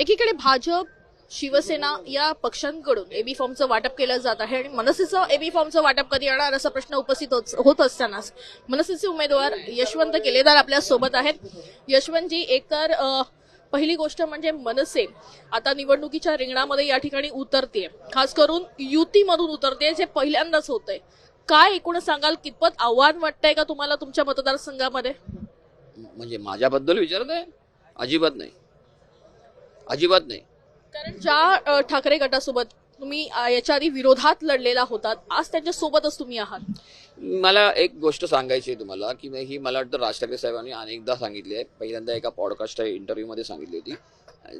एकीकडे भाजप शिवसेना या पक्षांकडून एबी फॉर्मचं वाटप केलं जात आहे आणि मनसेचं एबी फॉर्मचं वाटप कधी येणार असा प्रश्न उपस्थित होत- असतानाच मनसेचे उमेदवार यशवंत केलेदार आपल्यासोबत आहेत. यशवंतजी एकतर पहिली गोष्ट म्हणजे मनसे आता निवडणुकीच्या रिंगणामध्ये या ठिकाणी उतरते खास करून युतीमधून उतरते जे पहिल्यांदाच होतंय. काय एकूण सांगाल? कितपत आव्हान वाटतंय का तुम्हाला तुमच्या मतदारसंघामध्ये? म्हणजे माझ्याबद्दल विचारत आहे? अजिबात नाही. अजिबात नाही. कारण ज्या ठाकरे गटासोबत तुम्ही याच्या आधी विरोधात लढलेला होतात आज त्यांच्या सोबतच तुम्ही आहात. मला एक गोष्ट सांगायची आहे तुम्हाला की ही मला वाटतं राज ठाकरे साहेबांनी अनेकदा सांगितली आहे. पहिल्यांदा एका पॉडकास्ट इंटरव्ह्यूमध्ये सांगितली होती.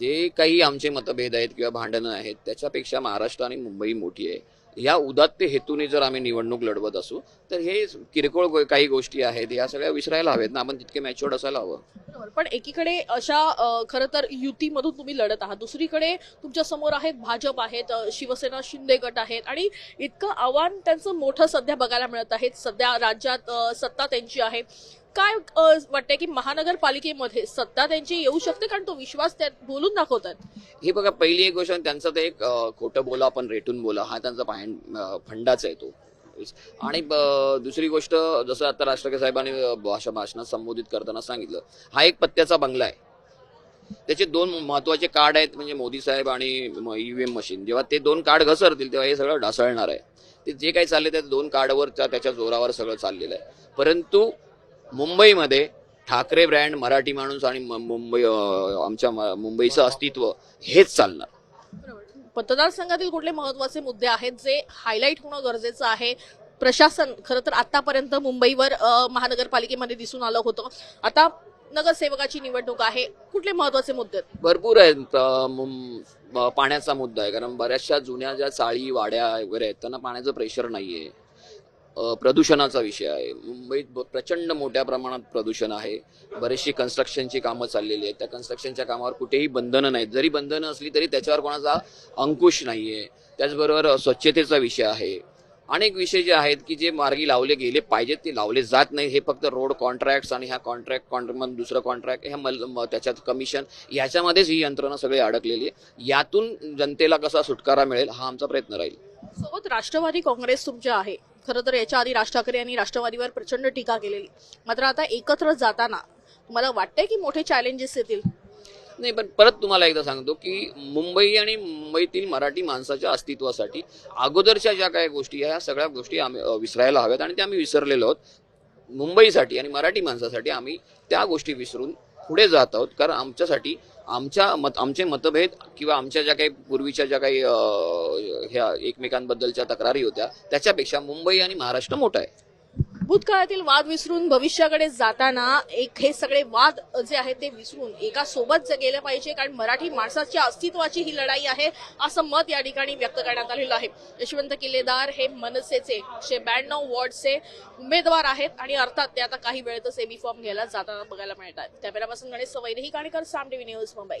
जे काही आमचे मतभेद आहेत किंवा भांडणं आहेत त्याच्यापेक्षा महाराष्ट्र आणि मुंबई मोठी आहे. या उदात्त हेतूने जर आम्ही निवडणूक लढवत असू तर हे किरकोळ काही गोष्टी आहेत या सगळ्या विसरायला हवेत ना. आपण तितके मॅच्युअर्ड असायला हवं. पण एकीकडे अशा खरं तर युतीमधून तुम्ही लढत आहात. दुसरीकडे तुमच्यासमोर आहेत भाजप आहेत शिवसेना शिंदे गट आहेत आणि इतकं आव्हान त्यांचं मोठं सध्या बघायला मिळत आहे. सध्या राज्यात सत्ता त्यांची आहे. काय वाटतंय की महानगरपालिकेमध्ये सत्ता त्यांची येऊ शकते? कारण तो विश्वास त्यात बोलून दाखवतात. हे बघा पहिली एक गोष्ट त्यांचं ते एक खोटं बोला आपण रेटून बोला हा त्यांचा पायंड फंडाच आहे तो. आणि ब- दुसरी गोष्ट जसं आता राष्ट्रपती साहेबांनी भाषा भाषणात संबोधित करताना सांगितलं हा एक पत्त्याचा बंगला आहे. त्याचे दोन महत्त्वाचे कार्ड आहेत म्हणजे मोदी साहेब आणि ईव्हीएम मशीन जेव्हा ते दोन कार्ड घसरतील तेव्हा हे सगळं ढासळणार आहे. ते जे काही चालले त्या दोन कार्डवर त्या- त्याच्या जोरावर सगळं चाललेलं आहे. परंतु मुंबईमध्ये ठाकरे ब्रँड मराठी माणूस आणि मुंबई आमच्या मुंबईचं अस्तित्व हेच चालणार. मतदारसंघातील कुठले महत्त्वाचे मुद्दे आहेत जे हायलाईट होणं गरजेचं आहे? प्रशासन खरं तर आतापर्यंत मुंबईवर महानगरपालिकेमध्ये दिसून आलं होतं. आता नगरसेवकाची निवडणूक आहे. कुठले महत्त्वाचे मुद्दे भरपूर आहेत. पाण्याचा मुद्दा आहे. कारण बऱ्याचशा जुन्या ज्या चाळी वाड्या वगैरे आहेत त्यांना पाण्याचं प्रेशर नाहीये. प्रदूषणाचा विषय आहे. मुंबईत ब- प्रचंड मोठ्या प्रमाणात प्रदूषण आहे. बरेचशी कन्स्ट्रक्शनची कामं चाललेली आहेत. त्या कन्स्ट्रक्शनच्या कामावर कुठेही बंधनं नाहीत. जरी बंधनं असली तरी त्याच्यावर कोणाचा अंकुश नाही आहे त्याचबरोबर स्वच्छतेचा विषय आहे. अनेक विषय जे आहेत की जे मार्गी लावले गेले पाहिजेत ते लावले जात नाही हे फक्त रोड कॉन्ट्रॅक्ट्स आणि ह्या कॉन्ट्रॅक्ट कॉन्ट्रॅक्ट दुसरं कॉन्ट्रॅक्ट ह्या मल- त्याच्यात कमिशन याच्यामध्येच ही यंत्रणा सगळी अडकलेली आहे. यातून जनतेला कसा सुटकारा मिळेल हा आमचा प्रयत्न राहील. सोबत राष्ट्रवादी काँग्रेस तुमच्या आहे. खरं तर याच्या आधी राज ठाकरे यांनी राष्ट्रवादीवर प्रचंड टीका केलेली. मात्र आता एकत्र जाताना तुम्हाला वाटतंय की मोठे चॅलेंजेस येतील? नाही पण परत तुम्हाला एकदा सांगतो की मुंबई आणि मुंबईतील मराठी माणसाच्या अस्तित्वासाठी अगोदरच्या ज्या काही गोष्टी आहे ह्या सगळ्या गोष्टी आम्ही विसरायला हव्यात आणि त्या आम्ही विसरलेलो आहोत. मुंबईसाठी आणि मराठी माणसासाठी आम्ही त्या गोष्टी विसरून पुढे जात आहोत. कारण आमच्यासाठी आमच्या मत आमचे मतभेद किंवा आमच्या ज्या काही पूर्वीच्या ज्या काही ह्या एकमेकांबद्दलच्या तक्रारी होत्या त्याच्यापेक्षा मुंबई आणि महाराष्ट्र मोठा आहे. भूतकाळातील वाद विसरून भविष्याकडे जाताना एक हे सगळे वाद जे आहेत ते विसरून एका सोबत गेलं पाहिजे कारण मराठी माणसाच्या अस्तित्वाची ही लढाई आहे असं मत या ठिकाणी व्यक्त करण्यात आलेलं आहे. यशवंत किल्लेदार हे मनसेचे एकशे ब्याण्णव वॉर्डचे उमेदवार आहेत आणि अर्थात ते आता काही वेळेतच एबी फॉर्म घ्यायला जाताना बघायला मिळतात कॅमेरापासून गणेश सवैरे ही काणेकर साम टीव्ही न्यूज मुंबई.